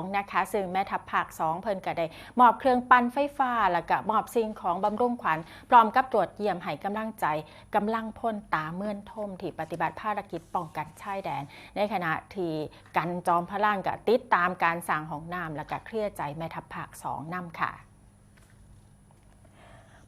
2นะคะซึ่งแม่ทัพภาค 2 เพิ่นก็ได้มอบเครื่องปั้นไฟฟ้า แล้วก็มอบสิ่งของบำรุงขวัญ พร้อมกับตรวจเยี่ยมให้กำลังใจกำลังพ่นตาเมื่อนท่มที่ปฏิบัติภารกิจป้องกันชายแดน ในขณะที่กันจอมพลังก็ติดตามการสั่งของน้ำและก็เคลียร์ใจแม่ทัพภาค 2นำค่ะ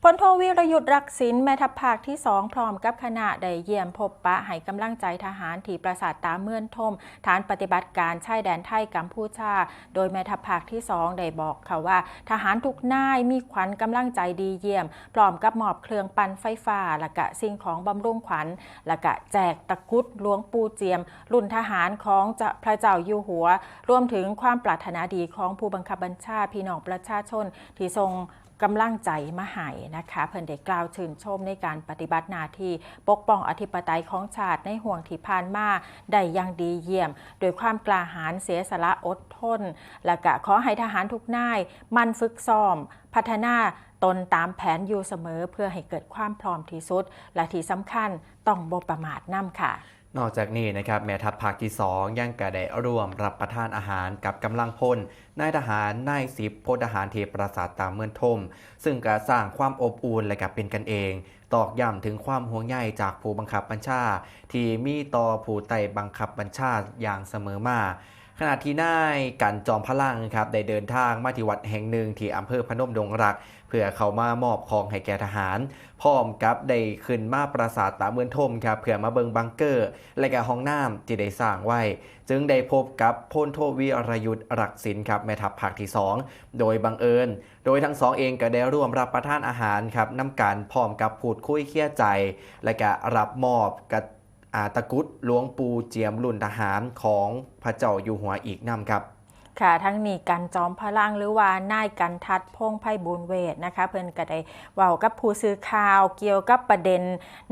พลโทวีรยุทธ์รักษินแม่ทัพภาคที่2พร้อมกับคณะได้เยี่ยมพบปะให้กำลังใจทหารที่ปราสาทตาเมื่อนทม ฐานปฏิบัติการชายแดนไทยกัมพูชา โดยแม่ทัพภาคที่2ได้บอกค่ะว่า ทหารทุกนายมีขวัญกำลังใจดีเยี่ยม พร้อมกับมอบเครื่องปั่นไฟฟ้าและกะสิ่งของบำรุงขวัญและกะแจกตะกุดหลวงปู่เจียม รุ่นทหารของจะพระเจ้าอยู่หัว รวมถึงความปรารถนาดีของผู้บังคับบัญชาพี่น้องประชาชนที่ทรงกำลังใจมาใหายนะคะเพิ่นได้กล่าวชื่นชมในการปฏิบัติหน้าที่ปกป้องอธิปไตยของชาติในห่วงที่ผ่านมาได้อยังดีเยี่ยม โดยความกล้าหาญเสียสละอดทน และก็ขอให้ทหารทุกนายมันฝึกซ้อม พัฒนา ตนตามแผนอยู่เสมอเพื่อให้เกิดความพร้อมที่สุด และที่สำคัญต้องบ่ประมาทนำค่ะนอกจากนี้นะครับแม่ทัพภาคที่ 2 ยังกระได้ร่วมรับประทานอาหารกับกำลังพลนายทหารนายสิบพลทหารเทพประสาทตามเมืองทม ซึ่งก็สร้างความอบอุ่นและกับเป็นกันเอง ตอกย้ำถึงความห่วงใยจากผู้บังคับบัญชา ที่มีต่อผู้ใต้บังคับบัญชาอย่างเสมอมา ขณะที่นายกันจอมพลังครับได้เดินทางมาที่วัดแห่งหนึ่งที่อำเภอพนมดงรัก เพื่อเขามามอบของให้แก่ทหาร พร้อมกับได้ขึ้นมาปราสาทตาเมือนทมครับเพื่อมาเบิงบังเกอร์ และก็ห้องน้ำที่ได้สร้างไว้ จึงได้พบกับพลโทวีรยุทธ์รักษินครับแม่ทัพภาคที่ 2 โดยบังเอิญ โดยทั้งสองเองก็ได้ร่วมรับประทานอาหารครับน้ำกันพร้อมกับพูดคุยเคลียร์ใจ และก็รับมอบกับ อาตะกุดหลวงปู่เจียมรุ่นทหารของพระเจ้าอยู่หัวอีกนำครับค่ะทั้งนี้กันจอมพลังหรือว่านายกันทัดพงไพบูลเวทนะคะ เพิ่นก็ได้เว้ากับผู้สื่อข่าวเกี่ยวกับประเด็น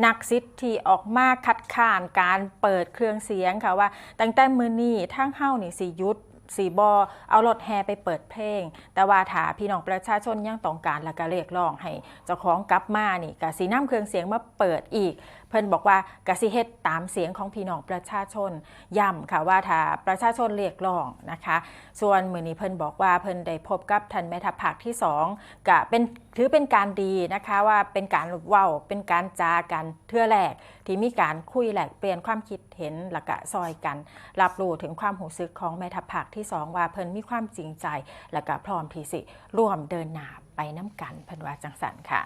นักสิทธิ์ที่ออกมาคัดค้านการเปิดเครื่องเสียงค่ะว่า ตั้งแต่มือนี้ทั้งเฮ้านี่สิยุด สีบอเอารถแฮไปเปิดเพลง แต่ว่าถ้าพี่น้องประชาชนยังต้องการและก็เรียกร้องให้เจ้าของกลับมานี่ก็สีน้ำเครื่องเสียงมาเปิดอีก เพิ่นบอกว่ากสิเฮ็ดตามเสียงของพี่น้องประชาชนย้ำค่ะว่าถ้าประชาชนเรียกร้องนะคะ ส่วนมือนี้เพิ่นบอกว่าเพิ่นได้พบกับท่านแม่ทัพภาคที่2ก็เป็นถือเป็นการดีนะคะว่าเป็นการเว้าเป็นการจากันเทื่อแรกที่มีการคุยแลกเปลี่ยนความคิดเห็นและก็ซอยกัน รับรู้ถึงความหูซึกของแม่ทัพภาคที่สองว่าเพิ่นมีความจริงใจ และก็พร้อมที่สิร่วมเดินหน้าไปน้ำกันเพิ่นว่าจังสันค่ะ